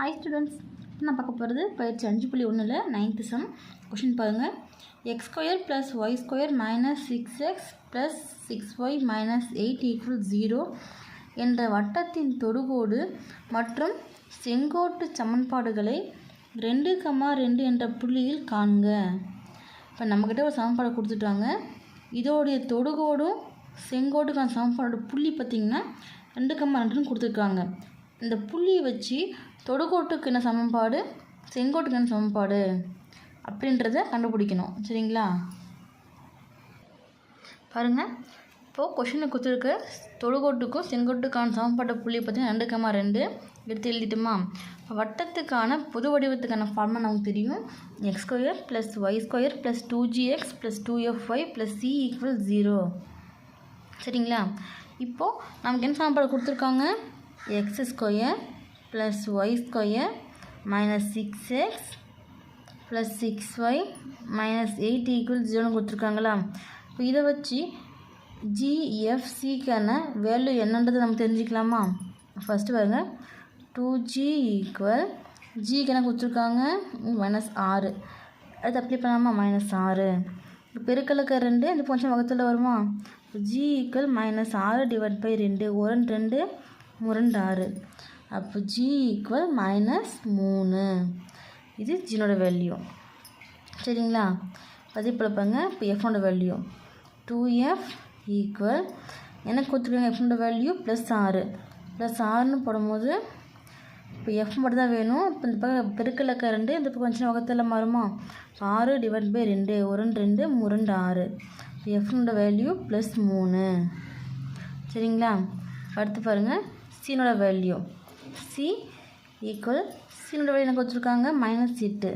Hi students நான் பார்க்க போகிறது பயிற்சி அஞ்சு புள்ளி ஒன்றில் நைன்த்து சம் கொஷின் பாருங்கள் x square plus y square minus six x plus six y minus eight equal zero என்ற வட்டத்தின் தொடுகோடு மற்றும் செங்கோட்டு சமன்பாடுகளை ரெண்டு கமா ரெண்டு என்ற புள்ளியில் காண்க. இப்போ நம்மக்கிட்ட ஒரு சமன்பாடு கொடுத்துட்டாங்க. இதோடைய தொடுகோடும் செங்கோட்டுக்கான சமன்பாடோட புள்ளி பார்த்திங்கன்னா ரெண்டு கம்மா ரெண்டுன்னு கொடுத்துருக்காங்க. இந்த புள்ளியை வச்சு தொடுகோட்டுக்கு சமன்பாடு செங்கோட்டுக்கு என்ன சமன்பாடு அப்படின்றத கண்டுபிடிக்கணும். சரிங்களா? பாருங்கள் இப்போது கொஷினை கொடுத்துருக்க. தொடுகோட்டுக்கும் செங்கோட்டுக்கான சமன்பாட்டு புள்ளியை பார்த்தீங்கன்னா ரெண்டு கம்மா ரெண்டு எடுத்து எழுதிட்டுமா? இப்போ வட்டத்துக்கான பொது வடிவத்துக்கான ஃபார்மை நமக்கு தெரியும். X square plus y square plus two g x plus two f y plus c equal zero சரிங்களா? இப்போது நமக்கு என்ன சமன்பாடு கொடுத்துருக்காங்க? X square plus y square minus six x plus six y minus eight equal ஜீரோன்னு கொடுத்துருக்காங்களா இப்போ இதை வச்சு ஜிஎஃப்சிக்கான வேல்யூ என்னன்றது நம்ம தெரிஞ்சுக்கலாமா? ஃபஸ்ட்டு பாருங்க. டூ ஜி ஈக்குவல் ஜிக்கான கொடுத்துருக்காங்க. மைனஸ் ஆறு. அது அப்ளை பண்ணாமா மைனஸ் ஆறு. பெருக்கலுக்கு ரெண்டு இந்த கொஞ்சம் வகத்தில் வருமா ஜி ஈக்குவல் மைனஸ் ஆறு டிவைட் பை ரெண்டு. ஒரு ரெண்டு முரண்டு ஆறு அப்போ ஜி ஈக்குவல் மைனஸ் மூணு. இது ஜினோட வேல்யூ சரிங்களா? பதிப்பில் பாருங்க. இப்போ எஃப்னோட வேல்யூ டூ எஃப் ஈக்குவல் எனக்கு கொடுத்துருக்காங்க? எஃப்னோட வேல்யூ ப்ளஸ் ஆறு ப்ளஸ் ஆறுன்னு போடும்போது இப்போ எஃப் மட்டும் தான் வேணும். இப்போ இந்த பக்கம் பெருக்கலக்க ரெண்டு இந்த பக்கம் சின்ன வகத்தில் மாறுமா? ஆறு டிவைட் பை ரெண்டு. ஒரு ரெண்டு முரண்டு ஆறு. இப்போ எஃப்னோட வேல்யூ ப்ளஸ் மூணு. சரிங்களா? அடுத்து பாருங்கள் சீனோட வேல்யூ சி ஈக்குவல் சீனோட வேல்யூ எனக்கு வச்சுருக்காங்க மைனஸ் எட்டு.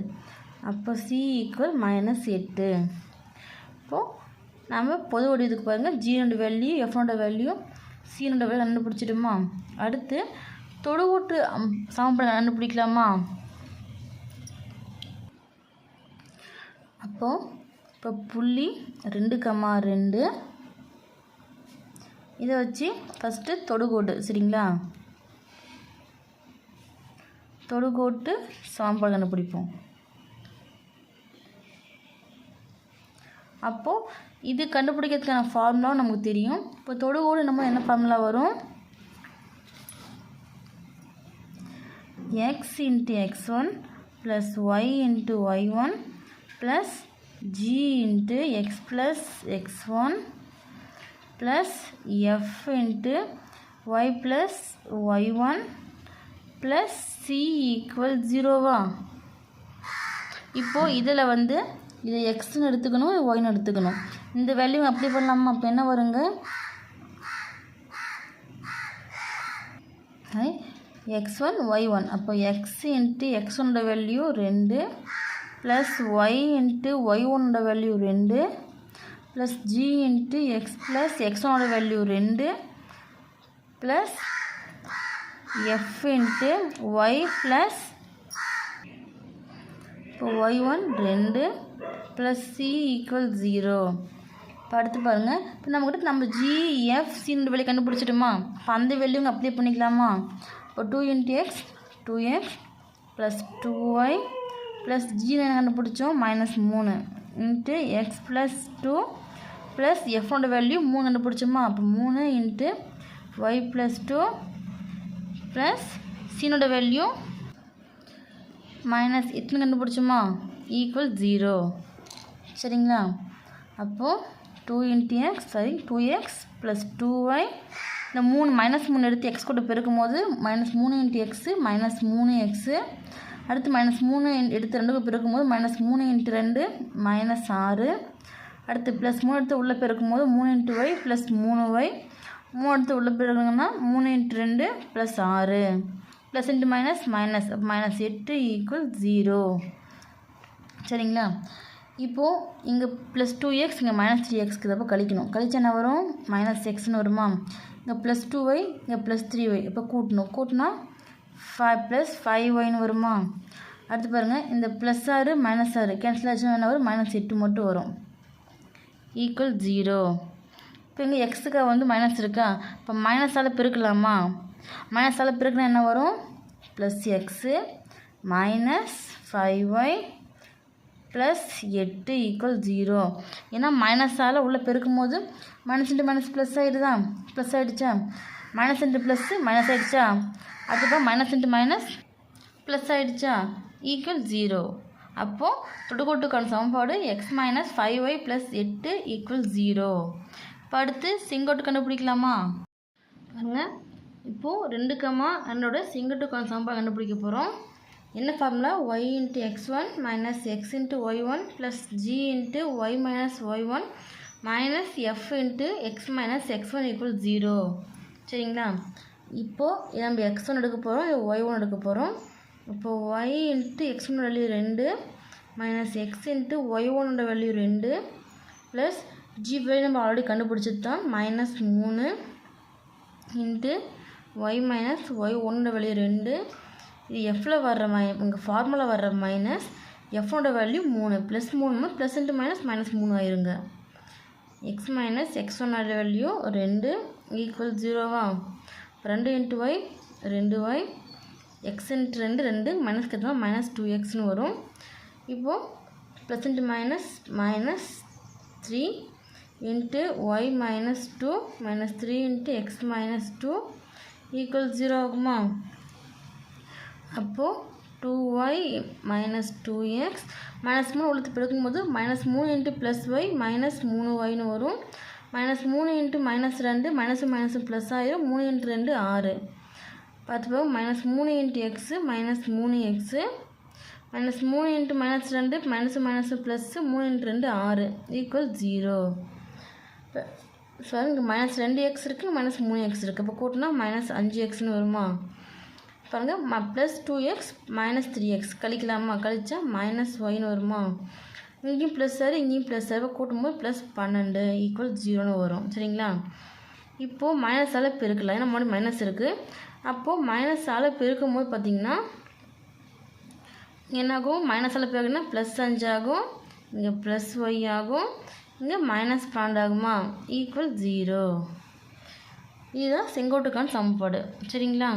அப்போ சி ஈக்குவல் மைனஸ் எட்டு. இப்போது நம்ம பொது வடிவத்துக்கு பாருங்கள் ஜீனோட வேல்யூ எஃப்னோட வேல்யூ சீனோட வேல்யூ கண்டுபிடிச்சிடுமா? அடுத்து தொடுகோட்டு சமப்பட கண்டுபிடிக்கலாமா? அப்போது இப்போ புள்ளி ரெண்டு கம்மா ரெண்டு இதை வச்சு ஃபஸ்ட்டு தொடுகோட்டு சரிங்களா? தொடுகோட்டு சமன்பாடு கண்டுபிடிப்போம் அப்போது இது கண்டுபிடிக்கிறதுக்கான ஃபார்முலாவும் நமக்கு தெரியும். இப்போ தொடுகோடு நம்ம என்ன ஃபார்முலா வரும்? X into x one plus y into y one plus g into x plus x one plus f into y plus y one plus c equal ஜீரோவா இப்போது இதில் வந்து இதை எக்ஸ்னு எடுத்துக்கணும் ஒய்னு எடுத்துக்கணும். இந்த வேல்யூ அப்ளை பண்ணலாமா? அப்போ என்ன வருங்க? எக்ஸ் ஒன் ஒய் ஒன் அப்போ எக்ஸ் இன்ட்டு எக்ஸ் ஒன்னோட வேல்யூ ரெண்டு ப்ளஸ் ஒய் இன்ட்டு ஒய் ஒன்னோட வேல்யூ ரெண்டு plus g into x plus x value ரெண்டு plus f into y plus இப்போ ஒய் ஒன் ரெண்டு ப்ளஸ் சி ஈக்குவல் ஜீரோ இப்போ அடுத்து பாருங்கள் இப்போ நம்மக்கிட்ட நம்ம ஜிஎஃப் சின்னு வெளியே கண்டுபிடிச்சிட்டுமா? இப்போ அந்த வெளியும் அப்ளை பண்ணிக்கலாமா? இப்போ two into x two x plus two y plus g கண்டுபிடிச்சோம்? மைனஸ் மூணு. Into x plus two plus எஃப்னோட value மூணு கண்டுபிடிச்சோமா? அப்போ மூணு into y plus two plus சீனோட value minus எத்தனை கண்டுபிடிச்சோமா? ஈக்குவல் ஜீரோ சரிங்களா? அப்போது two into x sorry two x plus two y இந்த மூணு மைனஸ் மூணு எடுத்து எக்ஸ் கூட பெருக்கும் போது மைனஸ் மூணு இன்ட்டு எக்ஸு மைனஸ் மூணு எக்ஸு அடுத்து மைனஸ் மூணு எடுத்து ரெண்டு பிறக்கும் போது மைனஸ் மூணு இன்ட்டு ரெண்டு மைனஸ் ஆறு. அடுத்து ப்ளஸ் மூணு எடுத்து உள்ளே பிறக்கும் போது மூணு இன்ட்டு ஒய் ப்ளஸ் மூணு ஒய் மூணு எடுத்து உள்ளே பிறகுங்கன்னா மூணு இன்ட்டு ரெண்டு ப்ளஸ் ஆறு. Plus into minus minus minus எட்டு ஈக்குவல் ஜீரோ சரிங்களா? இப்போது இங்கே ப்ளஸ் டூ எக்ஸ் இங்கே மைனஸ் த்ரீ எக்ஸ்க்கு தப்போ கழிக்கணும். கழிச்சா என்ன வரும்? மைனஸ் எக்ஸ்னு வருமா? இங்கே ப்ளஸ் டூ ஒய் இங்கே ப்ளஸ் த்ரீ ஒய் இப்போ கூட்டணும். கூட்டினா ஃபைவ் ப்ளஸ் ஃபைவ் ஒய்னு வருமா? அடுத்து பாருங்கள் இந்த ப்ளஸ் ஆறு மைனஸ் ஆறு. கேன்சல் ஆச்சுன்னா என்ன வரும்? மைனஸ் எட்டு மட்டும் வரும். ஈக்குவல் ஜீரோ இப்போ இங்கே எக்ஸுக்கு வந்து மைனஸ் இருக்கா? இப்போ மைனஸால் பெருக்கலாமா? மைனஸால் பெருக்கினா என்ன வரும்? Plus x minus five y plus எட்டு ஈக்குவல் ஜீரோ ஏன்னா மைனஸால் உள்ளே பெருக்கும் போது மைனஸ் இன்ட்டு மைனஸ் ப்ளஸ் ஆகிடுதா ப்ளஸ் ஆகிடுச்சா மைனஸ் இன்ட்டு ப்ளஸ்ஸு மைனஸ் ஆகிடுச்சா அதுக்கப்புறம் மைனஸ் இன்ட்டு மைனஸ் ப்ளஸ் ஆகிடுச்சா ஈக்குவல் ஜீரோ அப்போது தொடுகோட்டுக்கான சமன்பாடு x minus five y plus எட்டு ஈக்குவல் ஜீரோ இப்போ அடுத்து சிங்கோட்டு கண்டுபிடிக்கலாமா? பாருங்க. இப்போது ரெண்டு கம்மா ரெண்டோட சிங்கோட்டுக்கான சமன்பாடு கண்டுபிடிக்க போகிறோம் என்ன formula y into x one minus x into y one plus g into y minus y one minus f into x minus x one equal zero சரிங்களா? இப்போது நம்ம எக்ஸ் ஒன் எடுக்க போகிறோம் ஒய் ஒன் எடுக்க போகிறோம் இப்போது y into x one value ரெண்டு minus X into Y ஒன்னோட வேல்யூ ரெண்டு ப்ளஸ் ஜி வேல்யூ நம்ம ஆல்ரெடி கண்டுபிடிச்சது தான் மைனஸ் மூணு இன்ட்டு ஒய் மைனஸ் ஒய் ஒன்னோட வேல்யூ ரெண்டு. இது எஃப்பில் வர்ற மை உங்கள் ஃபார்முலா வர்ற மைனஸ் எஃப்னோட வேல்யூ மூணு ப்ளஸ் மூணு ப்ளஸ் இன்ட்டு மைனஸ் மைனஸ் மூணு ஆயிருங்க. எக்ஸ் மைனஸ் எக்ஸ் ஒன்னோட வேல்யூ ரெண்டு ஈக்குவல் ஜீரோவா ரெண்டு இன்ட்டு ஒய் ரெண்டு ஒய் எக்ஸ் இன்ட்டு ரெண்டு ரெண்டு மைனஸ் கட்டணும் மைனஸ் டூ எக்ஸ்னு வரும். இப்போது plus into minus minus three into y minus two minus three into x minus two equal zero ஆகுமா? அப்போது two y minus two x minus மூணு உள்ளத்து பெருக்கும்போது மைனஸ் மூணு இன்ட்டு ப்ளஸ் ஒய் மைனஸ் மூணு ஒய்னு வரும். மைனஸ் மூணு இன்ட்டு மைனஸ் ரெண்டு மைனஸும் மைனஸும் ப்ளஸ் ஆயிரும். மூணு இன்ட்டு ரெண்டு ஆறு. பத்து மைனஸ் மூணு இன்ட்டு எக்ஸு மைனஸ் மூணு எக்ஸு மைனஸ் மூணு இன்ட்டு மைனஸ் ரெண்டு மைனஸு மைனஸு ப்ளஸ்ஸு மூணு இன்ட்டு ரெண்டு ஆறு. ஈக்குவல் ஜீரோ இப்போ ஸோ இங்கே மைனஸ் ரெண்டு எக்ஸ் இருக்குது மைனஸ் மூணு எக்ஸ் இருக்குது இப்போ கூட்டினா மைனஸ் அஞ்சு எக்ஸ்னு வருமா? பாருங்கள் plus two x minus three x கழிக்கலாமா? கழிச்சா மைனஸ் ஒய்னு வருமா? இங்கேயும் ப்ளஸ் ஆறு இங்கேயும் ப்ளஸ் ஆறு கூட்டும்போது ப்ளஸ் பன்னெண்டு ஈக்குவல் ஜீரோன்னு வரும். சரிங்களா? இப்போது மைனஸால் பெருக்கலாம். ஏன்னா முன்னாடி மைனஸ் இருக்குது அப்போது மைனஸால் பெருக்கும்போது பார்த்திங்கன்னா என்னாகும்? மைனஸால் பெருக்குன்னா ப்ளஸ் அஞ்சு ஆகும். இங்கே ப்ளஸ் ஒய் ஆகும். இங்கே மைனஸ் பன்னெண்டு ஆகுமா? ஈக்குவல் ஜீரோ இதுதான் செங்கோட்டுக்கான சமன்பாடு. சரிங்களா?